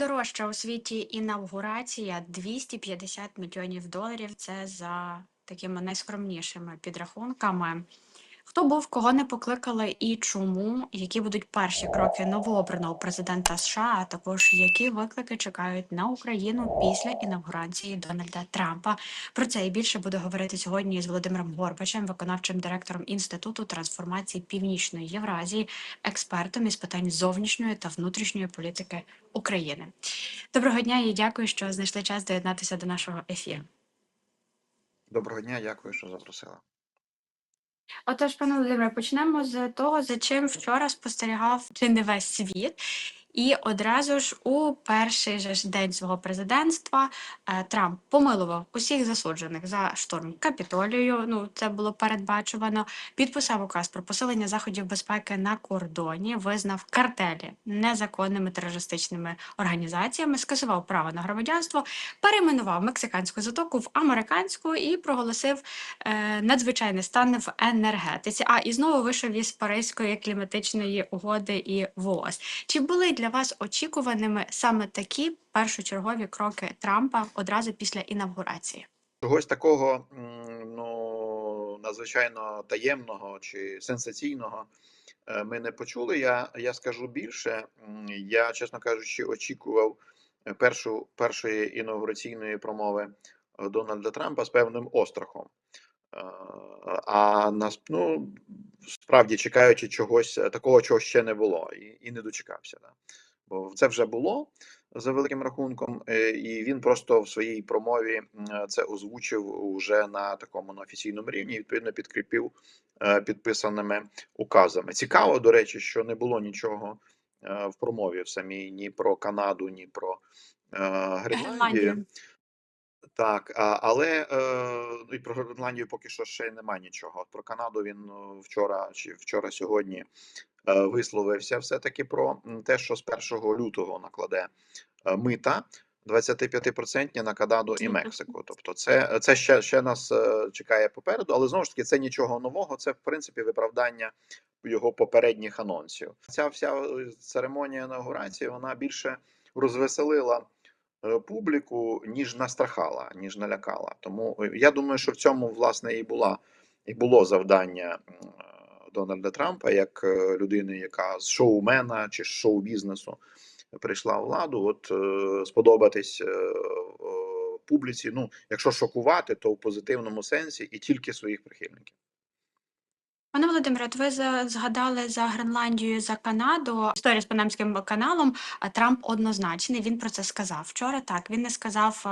Найдорожча у світі інавгурація 250 мільйонів доларів. Це за такими найскромнішими підрахунками. Хто був, кого не покликали і чому? Які будуть перші кроки новообраного президента США? А також які виклики чекають на Україну після інавгурації Дональда Трампа? Про це і більше буду говорити сьогодні з Володимиром Горбачем, виконавчим директором інституту трансформації Північної Євразії, експертом із питань зовнішньої та внутрішньої політики України. Доброго дня і дякую, що знайшли час доєднатися до нашого ефіру. Доброго дня, дякую, що запросила. Отож, пане Володимире, почнемо з того, за чим вчора спостерігав чи не весь світ. І одразу ж у перший же ж день свого президентства е, Трамп помилував усіх засуджених за штурм Капітолію. Ну це було передбачувано. Підписав указ про посилення заходів безпеки на кордоні, визнав картелі незаконними терористичними організаціями, скасував право на громадянство, перейменував мексиканську затоку в американську і проголосив е, надзвичайний стан в енергетиці. А і знову вийшов із Паризької кліматичної угоди і ВООЗ. Чи були для вас очікуваними саме такі першочергові кроки Трампа одразу після інавгурації? Чогось такого ну, надзвичайно таємного чи сенсаційного е, ми не почули. Я, я скажу більше. Я, чесно кажучи, очікував першу, першої інаугураційної промови е, Дональда Трампа з певним острахом. Е, А нас, ну, справді чекаючи чогось е, такого, чого ще не було, і, і не дочекався. Да. Бо це вже було за великим рахунком, е, і він просто в своїй промові е, це озвучив уже на такому на офіційному рівні. і, Відповідно, підкріпив е, підписаними указами. Цікаво, до речі, що не було нічого в промові в самій ні про Канаду, ні про Гренландію. Так, але е, і про Гренландію поки що ще немає нічого. Про Канаду він е, вчора чи вчора сьогодні е, висловився все-таки про те, що з 1 лютого накладе мита 25% на Канаду і Мексику. Тобто, це, це ще, ще нас чекає попереду, але знову ж таки це нічого нового. Це в принципі виправдання його попередніх анонсів. Ця вся церемонія інаугурації вона більше розвеселила публіку, ніж настрахала, ніж налякала. Тому е, я думаю, що в цьому власне і була і було завдання е, Дональда Трампа як е, людини, яка з шоумена чи з шоу-бізнесу прийшла в владу. От е, сподобатись е, е, публіці. Ну, якщо шокувати, то в позитивному сенсі і тільки своїх прихильників. Пане Володимире, от ви згадали за Гренландію, за Канаду. Історія з Панамським каналом. Трамп однозначний. Він про це сказав вчора. Так він не сказав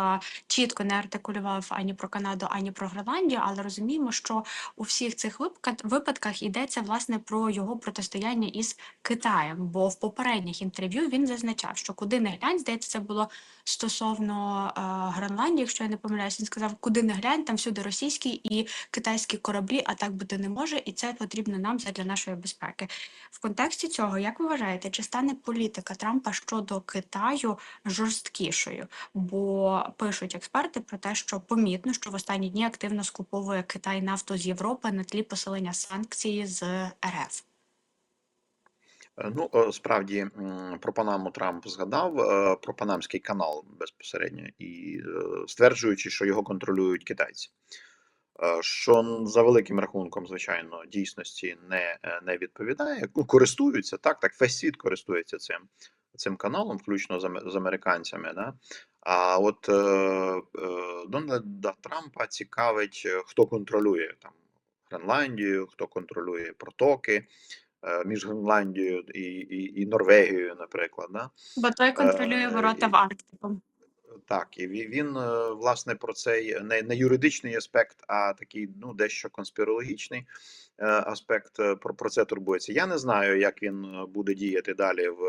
чітко, не артикулював ані про Канаду, ані про Гренландію, але розуміємо, що у всіх цих випадках йдеться власне про його протистояння із Китаєм. Бо в попередніх інтерв'ю він зазначав, що куди не глянь, здається, це було стосовно Гренландії, якщо я не помиляюсь, він сказав, куди не глянь, там всюди російські і китайські кораблі, а так бути не може, і це потрібно нам для нашої безпеки. В контексті цього, як ви вважаєте, чи стане політика Трампа щодо Китаю жорсткішою? Бо пишуть експерти про те, що помітно, що в останні дні активно скуповує Китай нафту з Європи на тлі посилення санкцій з РФ. Е, Ну, е, справді про Панаму Трамп згадав е, про Панамський канал безпосередньо і стверджуючи, що його контролюють китайці. Е, Що за великим рахунком, звичайно, дійсності не, е, не відповідає. Ну, користуються так, так весь світ користується цим, цим каналом, включно з, аме- з американцями. Да? А от е, е, Дональда Трампа цікавить, е, хто контролює там Гренландію, хто контролює протоки між Гренландією і, і, і Норвегією, наприклад. Да? Бо той контролює ворота в Арктику. Так, і він е, власне про цей не, не юридичний аспект, а такий ну дещо конспірологічний е, аспект е, про, про це турбується. Я не знаю, як він е, буде діяти далі в,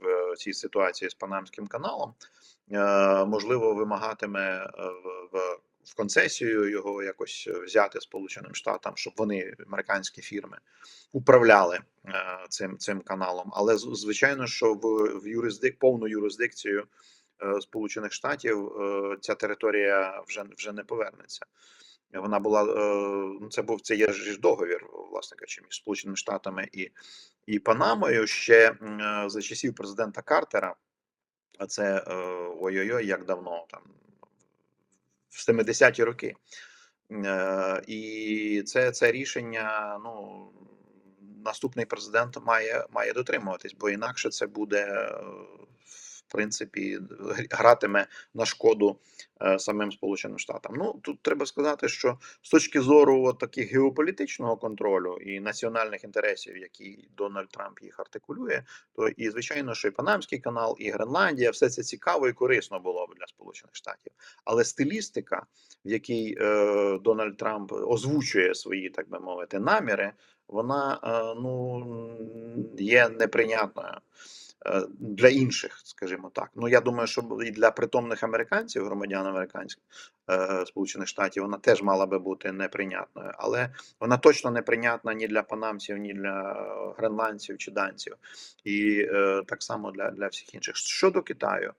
в цій ситуації з Панамським каналом. Е, Можливо, вимагатиме е, в, в, концесію його якось взяти Сполученим Штатам, щоб вони, американські фірми, управляли е, цим, цим каналом. Але звичайно, що в, в юрисдик, повну юрисдикцію е, Сполучених Штатів е, ця територія вже вже не повернеться. Вона була е, ну це був це є ж договір, власне кажучи, між Сполученими Штатами і, і Панамою ще е, за часів президента Картера. А це е, ой-ой-ой, як давно там в 70-ті роки. Е, І це, це рішення, ну, наступний президент має, має дотримуватись, бо інакше це буде, е, принципі, гратиме на шкоду е, самим Сполученим Штатам. Ну тут треба сказати, що з точки зору от таких геополітичного контролю і національних інтересів, які Дональд Трамп їх артикулює, то і звичайно, що і Панамський канал, і Гренландія, все це цікаво і корисно було б для Сполучених Штатів. Але стилістика, в якій е, Дональд Трамп озвучує свої, так би мовити, наміри, вона е, ну є неприйнятною. Е, Для інших, скажімо так. Ну я думаю, що і для притомних американців, громадян американських е, Сполучених Штатів, вона теж мала би бути неприйнятною, але вона точно неприйнятна ні для панамців, ні для гренландців чи данців, і е, так само для, для всіх інших. Щодо Китаю,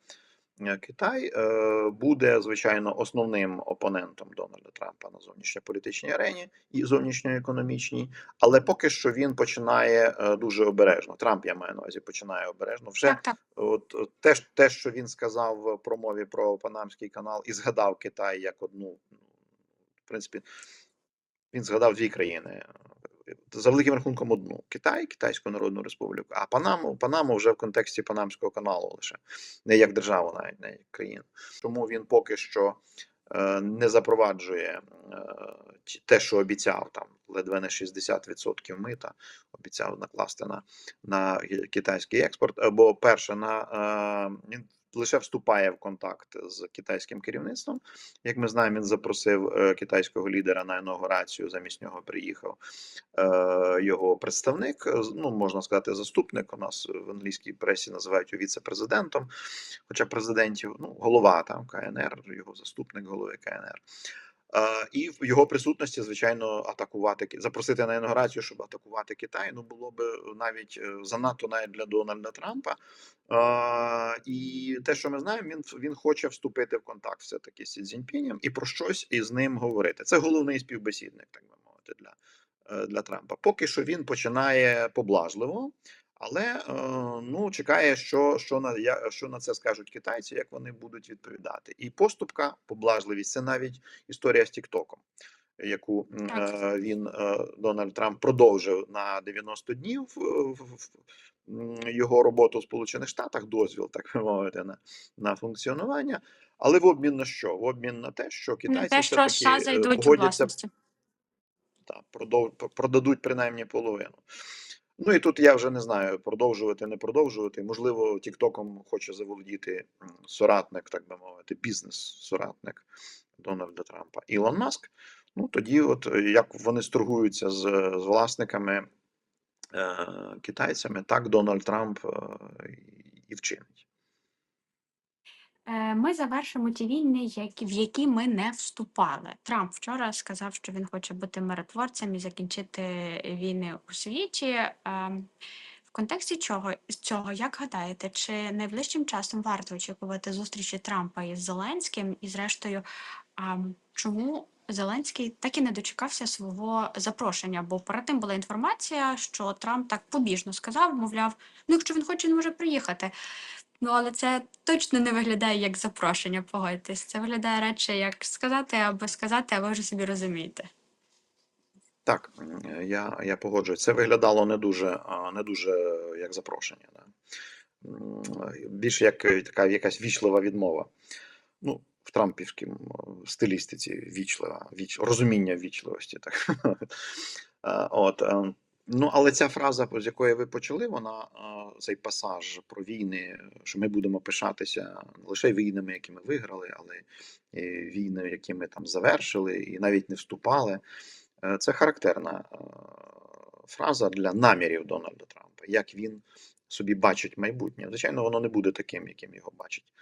Китай е, буде звичайно основним опонентом Дональда Трампа на зовнішньополітичній арені і зовнішньоекономічній, але поки що він починає е, дуже обережно. Трамп я маю на увазі починає обережно. Вже Так, так. от от те, те, що він сказав в промові про Панамський канал, і згадав Китай як одну, ну, в принципі, він згадав дві країни. За великим рахунком одну Китай, Китайську Народну Республіку, а Панаму, Панаму вже в контексті Панамського каналу лише не як державу, навіть не як країну. Тому він поки що е, не запроваджує е, те, що обіцяв там ледве не 60% мита, обіцяв накласти на, на китайський експорт. Бо перше, на е, лише вступає в контакт з китайським керівництвом. Як ми знаємо, він запросив е, китайського лідера на інаугурацію. Замість нього приїхав е, його представник, е, ну можна сказати, заступник. У нас в англійській пресі називають його віце-президентом, хоча президентів, ну, голова там КНР, його заступник голови КНР. Е, і в його присутності, звичайно, атакувати запросити на інаугурацію, щоб атакувати Китай. Ну було б навіть е, занадто навіть для Дональда Трампа. Е, і те, що ми знаємо, він він хоче вступити в контакт все таки з Цзіньпінем і про щось із ним говорити. Це головний співбесідник, так би мовити, для, е, для Трампа. Поки що він починає поблажливо. Але е, ну чекає, що, що на я, що на це скажуть китайці, як вони будуть відповідати. І поступка, поблажливість це навіть історія з Тіктоком, яку Так. е, він е, Дональд Трамп продовжив на 90 днів в- в- його роботу в Сполучених Штатах, дозвіл, так би мовити, на, на функціонування. Але в обмін на що? В обмін на те, що На китайці те, що США зайдуть у власності. та, продов, продадуть принаймні половину. Ну і тут я вже не знаю, продовжувати, не продовжувати. Можливо, Тіктоком хоче заволодіти соратник, так би мовити, бізнес-соратник Дональда Трампа Ілон Маск. Ну тоді, от е, як вони сторгуються з, з власниками е, китайцями, так Дональд Трамп е, і вчинить. Е, Ми завершимо ті війни, в які ми не вступали. Трамп вчора сказав, що він хоче бути миротворцем і закінчити війни у світі. Ем, В контексті чого цього, як гадаєте, чи найближчим часом варто очікувати зустрічі Трампа із Зеленським? І, зрештою, чому Зеленський так і не дочекався свого запрошення? Бо перед тим була інформація, що Трамп так побіжно сказав, мовляв, ну якщо він хоче, він може приїхати. Ну, але це точно не виглядає як запрошення, погодьтесь. Це виглядає радше як сказати або сказати, а ви вже собі розумієте. Так, я, я погоджуюсь. Це виглядало не дуже, не дуже як запрошення. Да. Більше як така якась вічлива відмова. Ну, в трампівській стилістиці вічлива, віч, розуміння вічливості. Так. От, е, ну, але ця фраза, з якої ви почали, вона цей пасаж про війни, що ми будемо пишатися не лише війнами, які ми виграли, але і війни, які ми там завершили, і навіть не вступали. Е, Це характерна е, фраза для намірів Дональда Трампа, як він собі бачить майбутнє. Звичайно, воно не буде таким, яким його бачить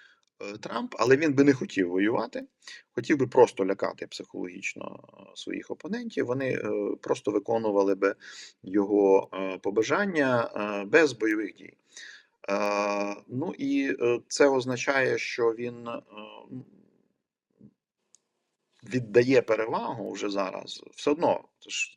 Трамп, але він би не хотів воювати, хотів би просто лякати психологічно е, своїх опонентів. Вони е, просто виконували би його е, побажання е, без бойових дій. Е, Ну і е, це означає, що він е, віддає перевагу вже зараз, все одно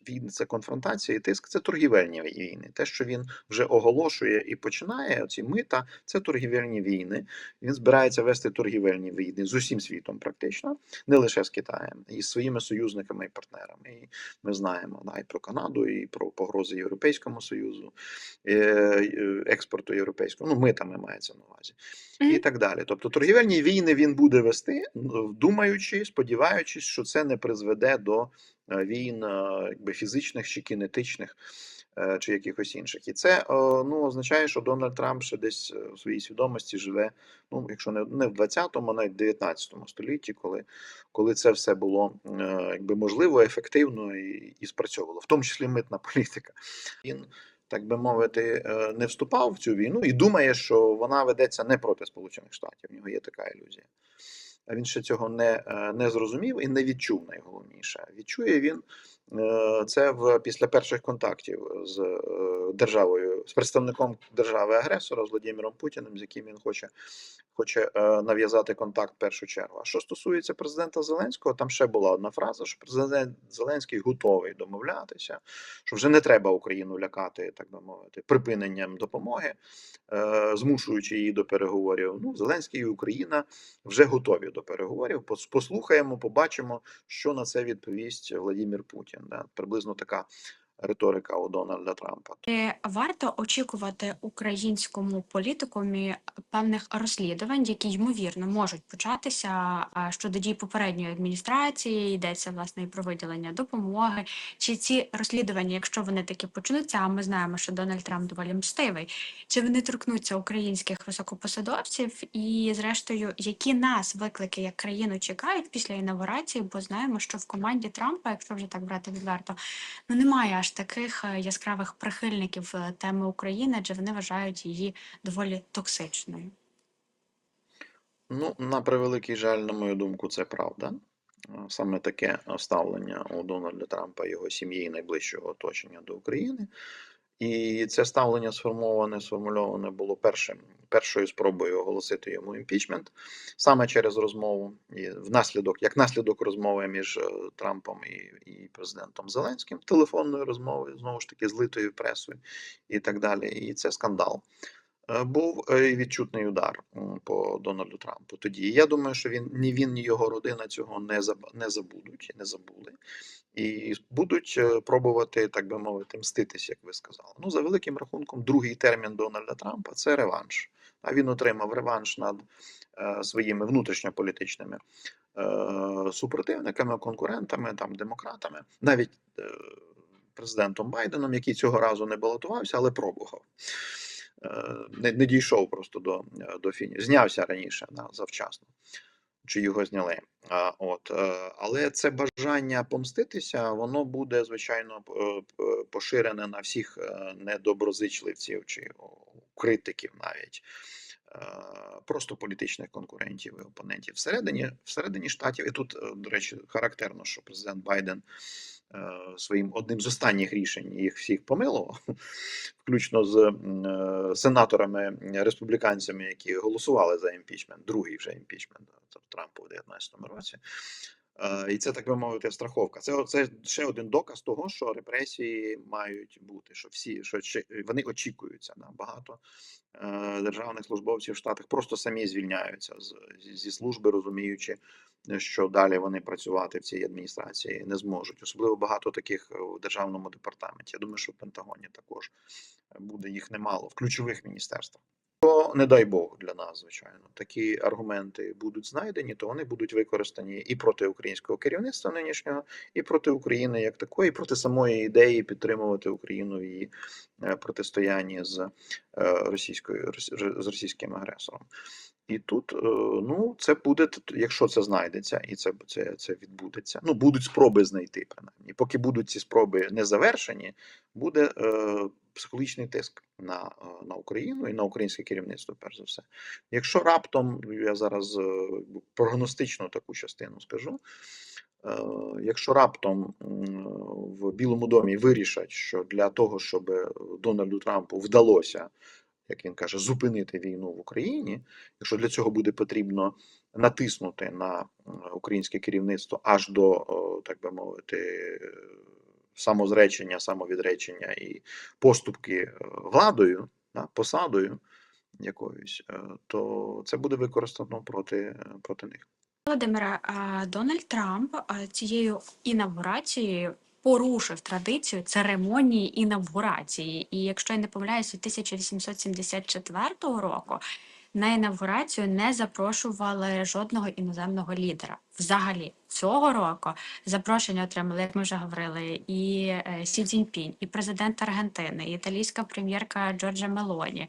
війни це конфронтація і тиск, це торгівельні війни. Те, що він вже оголошує і починає, ці мита, це торгівельні війни. Він збирається вести торгівельні війни з усім світом, практично, не лише з Китаєм, і з своїми союзниками і партнерами. І ми знаємо да, і про Канаду, і про погрози Європейському Союзу, е, е, експорту європейського, ну митами мається на увазі і так далі. Тобто торгівельні війни він буде вести, думаючи, сподіваючись, що це не призведе до е, війн е, якби фізичних чи кінетичних. е, Чи якихось інших, і це ну означає, що Дональд Трамп ще десь в своїй свідомості живе. Ну, якщо не не в 20-му, а навіть в 19 столітті, коли, коли це все було якби можливо, ефективно і, і спрацьовувало, в тому числі митна політика. Він так би мовити, не вступав в цю війну і думає, що вона ведеться не проти Сполучених Штатів. В нього є така ілюзія. Він ще цього не, е, не зрозумів і не відчув найголовніше. Відчує він це в після перших контактів з е, державою, з представником держави-агресора, з Владимиром Путіним, з яким він хоче, хоче е, нав'язати контакт в першу чергу. А що стосується президента Зеленського, там ще була одна фраза, що президент Зеленський готовий домовлятися, що вже не треба Україну лякати, так би мовити, припиненням допомоги, е, змушуючи її до переговорів. Ну, Зеленський і Україна вже готові до переговорів. Послухаємо, побачимо, що на це відповість Владимир Путін. Да? Приблизно така риторика у Дональда Трампа. Варто очікувати українському політикумі певних розслідувань, які ймовірно можуть початися щодо дій попередньої адміністрації, йдеться власне і про виділення допомоги. Чи ці розслідування, якщо вони таки почнуться, а ми знаємо, що Дональд Трамп доволі мстивий, чи вони торкнуться українських високопосадовців, і зрештою, які нас виклики як країну чекають після інавгурації, бо знаємо, що в команді Трампа, якщо вже так брати відверто, ну немає аж таких е, яскравих прихильників е, теми України, адже вони вважають її доволі токсичною. Ну, на превеликий жаль, на мою думку, це правда. Е, Саме таке ставлення у Дональда Трампа, його сім'ї і найближчого оточення до України. І це ставлення сформоване, сформульоване було першим, першою спробою оголосити йому імпічмент саме через розмову, і внаслідок, як наслідок розмови між е, Трампом і, і президентом Зеленським, телефонної розмови, знову ж таки, злитою пресою і так далі. І це скандал. Е, Був е, відчутний удар по Дональду Трампу тоді. Я думаю, що він ні він, ні його родина цього не не забудуть, не забули, і будуть е, пробувати, так би мовити, мститись, як ви сказали. Ну, за великим рахунком, другий термін Дональда Трампа це реванш. А він отримав реванш над своїми внутрішньополітичними супротивниками, конкурентами, там, демократами, навіть президентом Байденом, який цього разу не балотувався, але пробував. Е, Не, не дійшов просто до, е, до фінішу. Знявся раніше да, завчасно. Чи його зняли. От, е, але це бажання помститися, воно буде, звичайно, поширене на всіх недоброзичливців чи критиків навіть. Просто політичних конкурентів і опонентів всередині, всередині штатів. І тут, до речі, характерно, що президент Байден своїм одним з останніх рішень їх всіх помилував, включно з е, сенаторами республіканцями, які голосували за імпічмент, другий вже імпічмент Трампу в у 2019 році. Е, І це так би мовити, страховка. Це, це ще один доказ того, що репресії мають бути. Що всі що ще- вони очікуються. Да? Багато е, державних службовців в Штатах просто самі звільняються з, зі- служби, розуміючи, що далі вони працювати в цій адміністрації не зможуть. Особливо багато таких е, в державному департаменті. Я думаю, що в Пентагоні також буде їх немало в ключових міністерствах. Не дай Бог для нас, звичайно, такі аргументи будуть знайдені, то вони будуть використані і проти українського керівництва нинішнього, і проти України як такої, і проти самої ідеї підтримувати Україну в її е, протистоянні з е, російською рос- з російським агресором. І тут, е, ну, це буде, якщо це знайдеться, і це, це, це відбудеться. Ну, будуть спроби знайти, принаймні. Поки будуть ці спроби не завершені, буде е, психологічний тиск на, е, на Україну і на українське керівництво, перш за все. Якщо раптом, я зараз е, прогностичну таку частину скажу. Якщо раптом в Білому домі вирішать, що для того, щоб Дональду Трампу вдалося, як він каже, зупинити війну в Україні, якщо для цього буде потрібно натиснути на українське керівництво аж до, так би мовити, самозречення, самовідречення і поступки е, владою, посадою якоюсь, е, то це буде використано проти, проти них. Володимира, Дональд Трамп цією інавгурацією порушив традицію церемонії інавгурації. І якщо я не помиляюсь, від 1874 року на інавгурацію не запрошували жодного іноземного лідера. Взагалі, цього року запрошення отримали, як ми вже говорили, і е, Сі Цзіньпінь, і президент Аргентини, і італійська прем'єрка Джорджа Мелоні,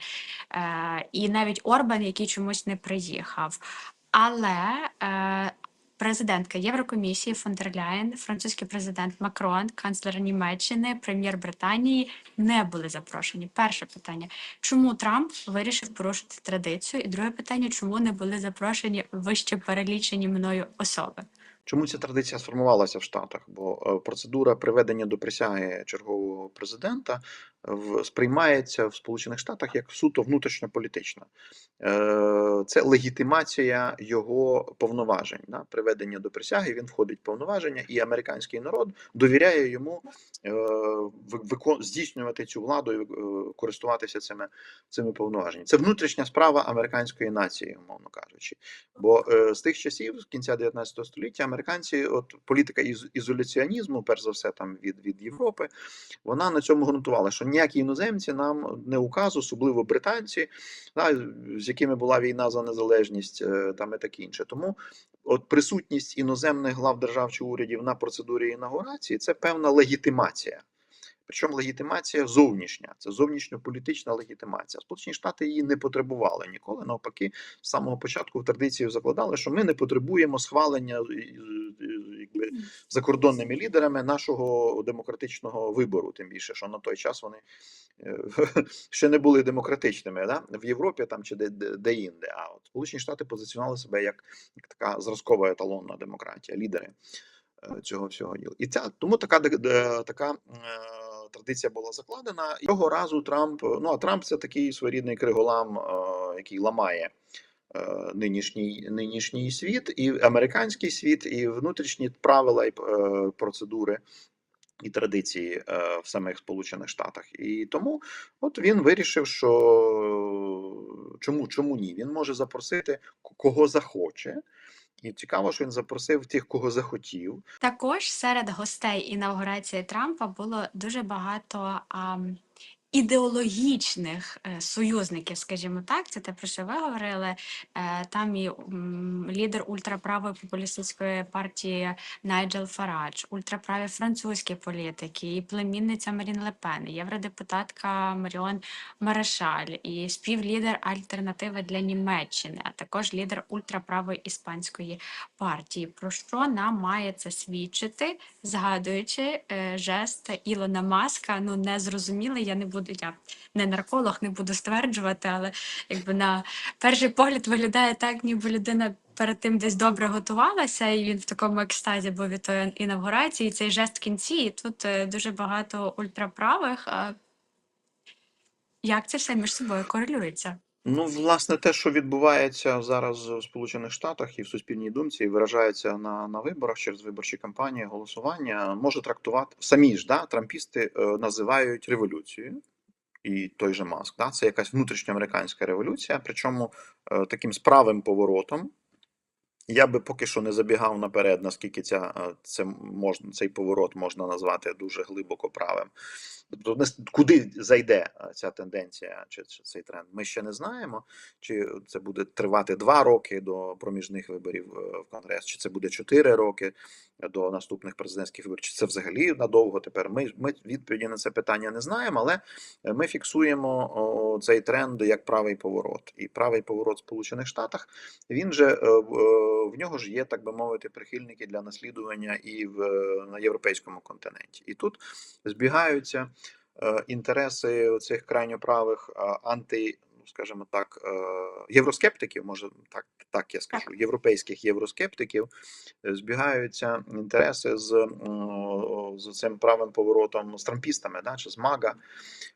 е, і навіть Орбан, який чомусь не приїхав. Але е, президентка Єврокомісії фон дер Ляєн, французький президент Макрон, канцлер Німеччини, прем'єр Британії не були запрошені. Перше питання: чому Трамп вирішив порушити традицію? І друге питання, чому не були запрошені вище перелічені мною особи? Чому ця традиція сформувалася в Штатах? Бо е, процедура приведення до присяги чергового президента сприймається в Сполучених Штатах як суто внутрішньополітична. Е, Це легітимація його повноважень. Да? Приведення до присяги він входить в повноваження, і американський народ довіряє йому е, здійснювати цю владу і е, користуватися цими, цими повноваженнями. Це внутрішня справа американської нації, умовно кажучи. Бо е, з тих часів, з кінця 19 століття, американці, от політика із, ізоляціонізму, перш за все, там від, від Європи, вона на цьому ґрунтувала, що ніякі іноземці нам не указ, особливо британці, да, з якими була війна за незалежність, е, там і таке інше. Тому от присутність іноземних глав держав чи урядів на процедурі інаугурації це певна легітимація. Причому легітимація зовнішня, це зовнішньополітична легітимація. Сполучені Штати її не потребували ніколи. Навпаки, з самого початку в традицію закладали, що ми не потребуємо схвалення е, е, якби, закордонними лідерами нашого демократичного вибору. Тим більше, що на той час вони е, ще не були демократичними да? в Європі там чи де, де, де інде. А от Сполучені Штати позиціонували себе як, як така зразкова еталонна демократія, лідери цього всього діла. І ця тому така така. Традиція була закладена. І Цього разу Трамп, ну а Трамп це такий своєрідний криголам, е, який ламає е, нинішній, нинішній світ, і американський світ, і внутрішні правила і е, процедури. І традиції в самих Сполучених Штатах, і тому от він вирішив, що чому, чому ні? Він може запросити кого захоче, і цікаво, що він запросив тих, кого захотів. Також серед гостей інаугурації Трампа було дуже багато ам, ідеологічних е, союзників, скажімо так. Це те, про що ви говорили. Е, там і лідер ультраправої популістської партії Найджел Фарадж, ультраправі французькі політики, і племінниця Марін Лепен, євродепутатка Маріон Марешаль, і співлідер альтернативи для Німеччини, а також лідер ультраправої іспанської партії. Про що нам має це свідчити, згадуючи е, жест Ілона Маска? Ну не зрозумілий, я не буду, я не нарколог, не буду стверджувати, але якби на перший погляд виглядає так, ніби людина. Перед тим десь добре готувалася, і він в такому екстазі був від тої інавгурації. І цей жест в кінці, і тут е, дуже багато ультраправих. Як це все між собою корелюється? Ну, власне, те, що відбувається зараз в Сполучених Штатах і в суспільній думці, і виражається на, на виборах через виборчі кампанії, голосування, може трактувати самі ж да, трампісти е, називають революцією. І той же Маск, да, це якась внутрішньоамериканська революція, причому е, таким справим поворотом. Я би поки що не забігав наперед, наскільки ця, е, це можна, цей поворот можна назвати дуже глибоко правим. Тобто, куди зайде ця тенденція чи, чи цей тренд, ми ще не знаємо. Чи це буде тривати два роки до проміжних виборів е, в Конгрес, чи це буде чотири роки до наступних президентських виборів, чи це взагалі надовго тепер. Ми, ми відповіді на це питання не знаємо, але ми фіксуємо о, цей тренд як правий поворот. І правий поворот в Сполучених Штатах він же е, в е, нього ж є, так би мовити, прихильники для наслідування і в на європейському континенті. І тут збігаються інтереси цих крайньо правих е, анти, ну, скажімо так, е, євроскептиків, може так, так я скажу, європейських євроскептиків е, збігаються інтереси з, з цим правим поворотом з трампістами, да, чи з МАГА.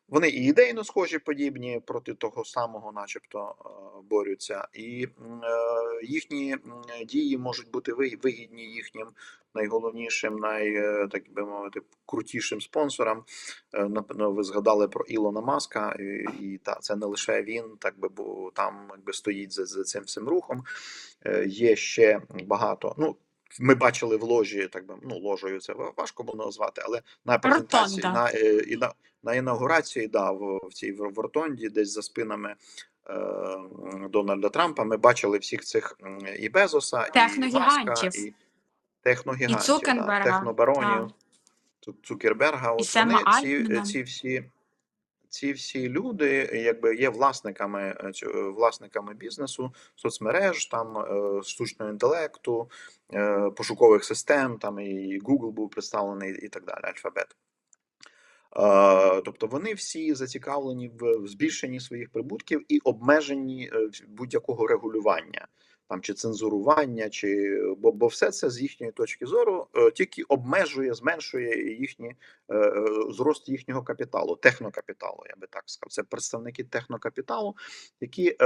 Вони і ідейно схожі, подібні проти того самого, начебто, е, борються, і е, їхні дії можуть бути ви- вигідні їхнім найголовнішим, най е, так би мовити, крутішим спонсорам. Е, Напевно, ви згадали про Ілона Маска, і, і та це не лише він, так би бо там якби стоїть за, за цим всім рухом. Е, Є ще багато. Ну, ми бачили в ложі, так би ну ложею це важко було назвати, але на презентації Ротонда. на, і на, на інаугурації, да, в, в цій в ротонді, десь за спинами. Дональда Трампа ми бачили всіх цих і Безоса, і. Маска, і техногігантів, І да, технобаронів, так. Цукерберга. От Сема вони ці, ці всі. Ці всі люди якби є власниками е, е, власниками бізнесу, соцмереж, там е, штучного інтелекту, пошукових систем. Там і Google був представлений, і так далі. Альфабет. Тобто вони всі зацікавлені в збільшенні своїх прибутків і обмеженні е, будь-якого регулювання, там чи цензурування, чи бо, бо все це з їхньої точки зору е, тільки обмежує, зменшує їхні е, е, зрост їхнього капіталу, технокапіталу. Я би так сказав. Це представники технокапіталу, які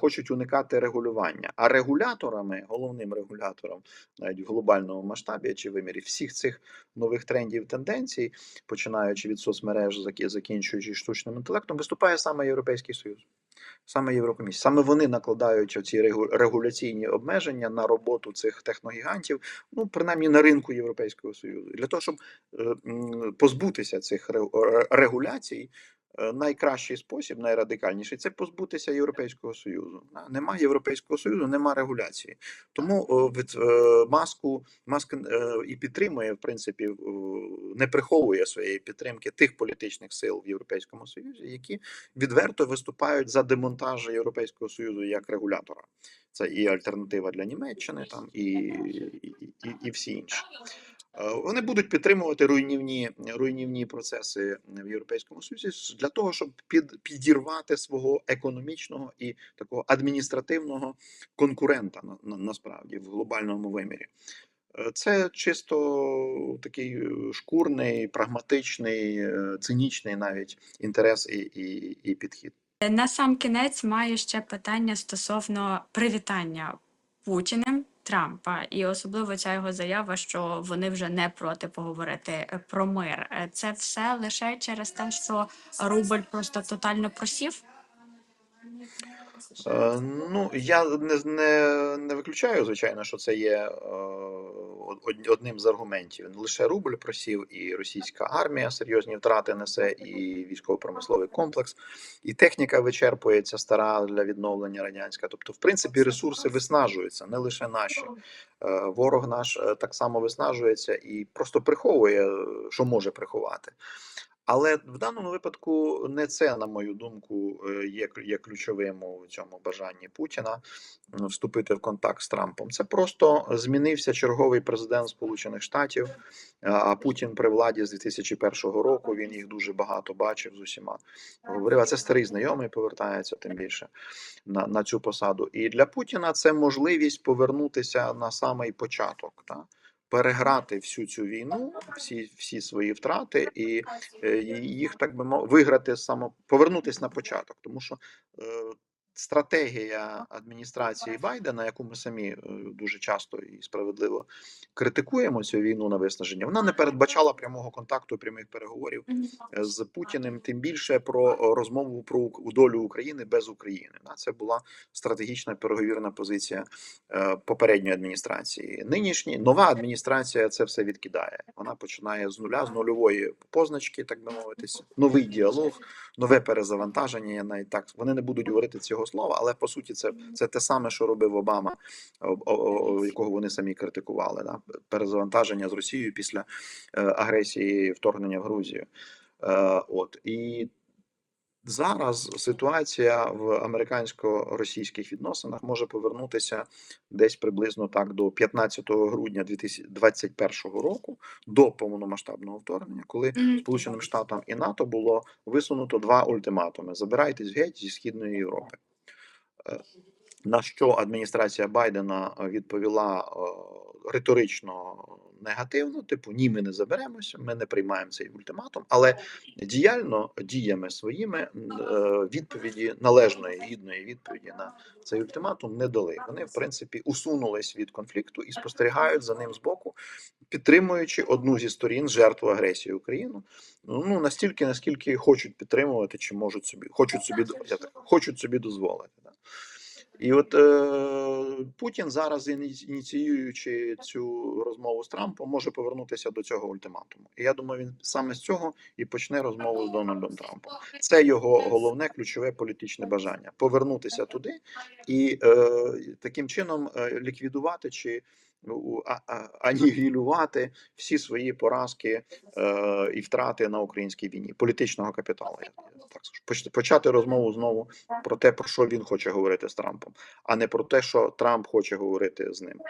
хочуть уникати регулювання. А регуляторами, головним регулятором, навіть в глобальному масштабі чи вимірі всіх цих нових трендів тенденцій, починаючи від соцмереж, закінчуючи штучним інтелектом, виступає саме Європейський Союз. Саме Єврокомісія. Саме вони накладають оці регуляційні обмеження на роботу цих техногігантів, ну принаймні на ринку Європейського Союзу. Для того, щоб е, позбутися цих ре- ре- регуляцій, найкращий спосіб, найрадикальніший це позбутися Європейського Союзу. Нема Європейського Союзу, нема регуляції. Тому е, від е, маску Маск е, і підтримує, в принципі, е, не приховує своєї підтримки тих політичних сил в Європейському Союзі, які відверто виступають за демонтаж Європейського Союзу як регулятора. Це і альтернатива для Німеччини, там і, і, і, і всі інші. Е, Вони будуть підтримувати руйнівні, руйнівні процеси в Європейському Союзі для того, щоб під, підірвати свого економічного і такого адміністративного конкурента на, на, насправді в глобальному вимірі. Е, Це чисто такий е, шкурний, прагматичний, цинічний навіть інтерес і, і, і підхід. На сам кінець маю ще питання стосовно привітання Путіним Трампа, і особливо ця його заява, що вони вже не проти поговорити е, про мир. Е, Це все лише через те, що рубль просто тотально просів. Е, Ну, я не, не, не виключаю, звичайно, що це є е, одним з аргументів. Не лише рубль просів, і російська армія серйозні втрати несе, і військово-промисловий комплекс, і техніка вичерпується стара для відновлення радянська. Тобто, в принципі, ресурси виснажуються, не лише наші. Е, Ворог наш так само виснажується і просто приховує, що може приховати. Але в даному випадку не це, на мою думку, е, є, є ключовим у цьому бажанні Путіна вступити в контакт з Трампом. Це просто змінився черговий президент Сполучених Штатів. а- Путін при владі з 2001 року. Він їх дуже багато бачив з усіма. Говорив, а це старий знайомий повертається тим більше на, на цю посаду. І для Путіна це можливість повернутися на самий початок. Та? Переграти всю цю війну, всі, всі свої втрати, і е, їх так би мов виграти само повернутись на початок, тому що е, стратегія адміністрації Байдена, яку ми самі е, дуже часто і справедливо критикуємо цю війну на виснаження, вона не передбачала прямого контакту, прямих переговорів з Путіним, тим більше про е, розмову про долю України без України. Це була стратегічна переговірна позиція е, попередньої адміністрації. Нинішні нова адміністрація це все відкидає. Вона починає з нуля, з нульової позначки, так би мовитись, новий діалог, нове перезавантаження. Навіть так вони не будуть говорити цього слова, але по суті, це, це те саме, що робив Обама, якого вони самі критикували. Да? Перезавантаження з Росією після е, агресії вторгнення в Грузію. Е, от і зараз ситуація в американсько-російських відносинах може повернутися десь приблизно так до 15 грудня 2021 року, до повномасштабного вторгнення, коли Сполученим Штатам і НАТО було висунуто два ультиматуми: забирайтесь геть зі східної Європи. На що адміністрація Байдена е, відповіла е, риторично негативно, типу ні, ми не заберемося, ми не приймаємо цей ультиматум, але діяльно діями своїми е, відповіді належної гідної відповіді на цей ультиматум не дали. Вони, в принципі, усунулись від конфлікту і спостерігають за ним збоку, підтримуючи одну зі сторін жертву агресії Україну. Ну настільки, наскільки хочуть підтримувати, чи можуть собі хочуть собі я так хочуть собі дозволити. Да. І от е, Путін зараз, іні- ініціюючи цю розмову з Трампом, може повернутися до цього ультиматуму. І я думаю, він саме з цього і почне розмову з Дональдом Трампом. Це його головне ключове політичне бажання повернутися туди і е, таким чином е, ліквідувати чи анігілювати всі свої поразки е, і втрати на українській війні, політичного капіталу. Я, так. Почати розмову знову про те, про що він хоче говорити з Трампом, а не про те, що Трамп хоче говорити з ним.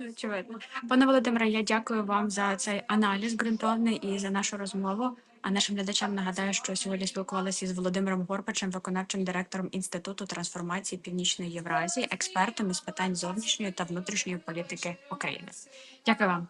Очевидно. Пане Володимире, я дякую вам за цей аналіз ґрунтовний і за нашу розмову. А нашим глядачам нагадаю, що сьогодні спілкувалися із Володимиром Горпачем, виконавчим директором Інституту трансформації Північної Євразії, експертом із питань зовнішньої та внутрішньої політики України. Дякую вам.